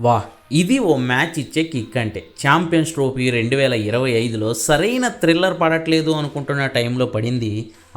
వాహ్ ఇది ఓ మ్యాచ్ ఇచ్చే కిక్ అంటే. ఛాంపియన్స్ ట్రోఫీ రెండు వేల ఇరవై ఐదులో సరైన థ్రిల్లర్ పడట్లేదు అనుకుంటున్న టైంలో పడింది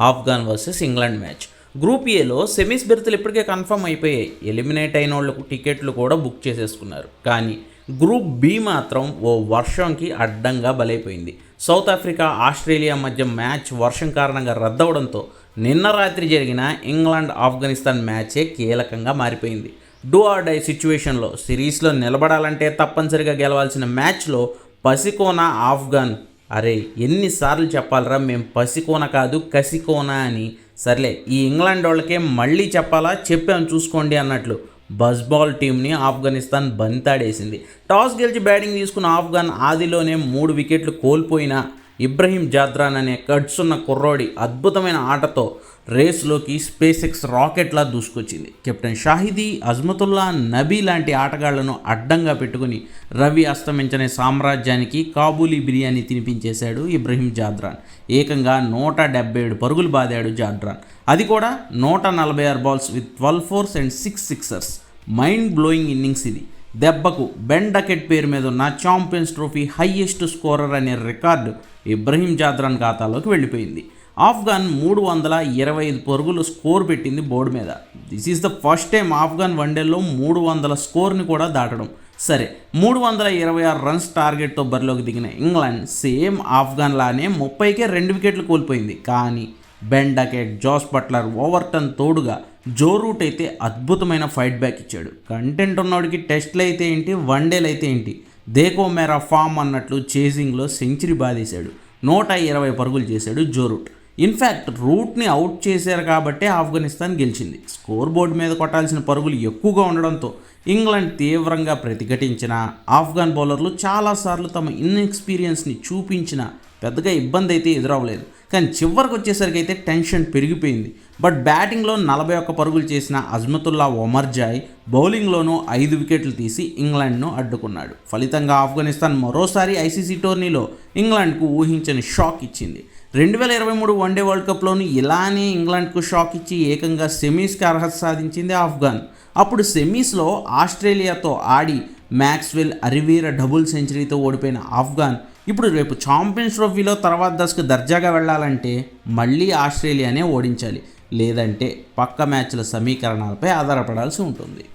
Afghan versus England match. Group ఏలో సెమీస్ బెర్తులు ఇప్పటికే కన్ఫర్మ్ అయిపోయాయి. ఎలిమినేట్ అయిన వాళ్ళకు టికెట్లు కూడా బుక్ చేసేసుకున్నారు. కానీ గ్రూప్ బి మాత్రం ఓ వర్షంకి అడ్డంగా బలైపోయింది. సౌత్ ఆఫ్రికా ఆస్ట్రేలియా మధ్య మ్యాచ్ వర్షం కారణంగా రద్దవడంతో నిన్న రాత్రి జరిగిన ఇంగ్లాండ్ ఆఫ్ఘనిస్తాన్ మ్యాచే కీలకంగా మారిపోయింది. డూ ఆర్ డై సిచ్యువేషన్లో సిరీస్లో నిలబడాలంటే తప్పనిసరిగా గెలవాల్సిన మ్యాచ్లో పసికోన ఆఫ్ఘన్. అరే ఎన్నిసార్లు చెప్పాలరా మేము పసికోన కాదు కసికోన అని. సర్లే ఈ ఇంగ్లాండ్ వాళ్ళకే మళ్ళీ చెప్పాలా? చెప్పాం చూసుకోండి అన్నట్లు. బస్బాల్ టీంని ఆఫ్ఘనిస్తాన్ బంతాడేసింది. టాస్ గెలిచి బ్యాటింగ్ తీసుకున్న ఆఫ్ఘన్ ఆదిలోనే మూడు వికెట్లు కోల్పోయినా ఇబ్రహీం జాద్రాన్ అనే కట్స్ ఉన్న కుర్రోడి అద్భుతమైన ఆటతో రేస్లోకి స్పేస్ ఎక్స్ రాకెట్లా దూసుకొచ్చింది. కెప్టెన్ షాహిదీ అజ్మతుల్లా నబీ లాంటి ఆటగాళ్ళను అడ్డంగా పెట్టుకుని రవి అస్తమించని సామ్రాజ్యానికి కాబూలీ బిర్యానీ తినిపించేశాడు ఇబ్రహీం జాద్రాన్. ఏకంగా నూట డెబ్బై ఏడు పరుగులు బాదాడు జాద్రాన్. అది కూడా నూట నలభై ఆరు balls with twelve fours and six sixers. Mind blowing innings ఇది. దెబ్బకు బెండకెట్ పేరు మీద ఉన్న ఛాంపియన్స్ ట్రోఫీ హయ్యెస్ట్ స్కోరర్ అనే రికార్డు ఇబ్రహీం జాద్రాన్ ఖాతాలోకి వెళ్ళిపోయింది. ఆఫ్ఘన్ మూడు వందల ఇరవై ఐదు పరుగులు స్కోర్ పెట్టింది బోర్డు మీద. This is the first time Afghan వన్డేలో మూడు వందల స్కోర్ని కూడా దాటడం. సరే మూడు వందల ఇరవై ఆరు రన్స్ టార్గెట్తో బరిలోకి దిగిన ఇంగ్లాండ్ సేమ్ ఆఫ్ఘాన్ లానే ముప్పైకే రెండు వికెట్లు కోల్పోయింది. కానీ Ben Duckett Jos Buttler Overton తోడుగా జో రూట్ అయితే అద్భుతమైన ఫైట్ బ్యాక్ ఇచ్చాడు. కంటెంట్ ఉన్నోడికి టెస్ట్లు అయితే ఏంటి వన్డేలు అయితే ఏంటి? దేకో మేరా ఫామ్ అన్నట్లు చేజింగ్లో సెంచరీ బాధేశాడు నూట ఇరవై పరుగులు చేశాడు జో రూట్ ఇన్ఫ్యాక్ట్ రూట్ని అవుట్ చేశారు కాబట్టే ఆఫ్ఘనిస్తాన్ గెలిచింది. స్కోర్ బోర్డు మీద కొట్టాల్సిన పరుగులు ఎక్కువగా ఉండడంతో ఇంగ్లాండ్ తీవ్రంగా ప్రతిఘటించిన ఆఫ్ఘన్ బౌలర్లు చాలాసార్లు తమ ఇన్ఎక్స్పీరియన్స్ని చూపించిన పెద్దగా ఇబ్బంది అయితే ఎదురవ్వలేదు. కానీ చివరికి వచ్చేసరికి అయితే టెన్షన్ పెరిగిపోయింది. బట్ బ్యాటింగ్లో నలభై ఒక్క పరుగులు చేసిన అజ్మతుల్లా ఒమర్జాయ్ బౌలింగ్లోనూ ఐదు వికెట్లు తీసి ఇంగ్లాండ్ను అడ్డుకున్నాడు. ఫలితంగా ఆఫ్ఘనిస్తాన్ మరోసారి ఐసీసీ టోర్నీలో ఇంగ్లాండ్కు ఊహించని షాక్ ఇచ్చింది. రెండు వేల ఇరవై మూడు వన్డే వరల్డ్ కప్లోనూ ఇలానే ఇంగ్లాండ్కు షాక్ ఇచ్చి ఏకంగా సెమీస్కి అర్హత సాధించింది ఆఫ్ఘాన్. అప్పుడు సెమీస్లో ఆస్ట్రేలియాతో ఆడి మ్యాక్స్వెల్ అరివీర డబుల్ సెంచరీతో ఓడిపోయిన ఆఫ్ఘాన్ ఇప్పుడు రేపు ఛాంపియన్స్ ట్రోఫీలో తర్వాత దశకు దర్జాగా వెళ్ళాలంటే మళ్ళీ ఆస్ట్రేలియానే ఓడించాలి. లేదంటే పక్క మ్యాచ్ల సమీకరణాలపై ఆధారపడాల్సి ఉంటుంది.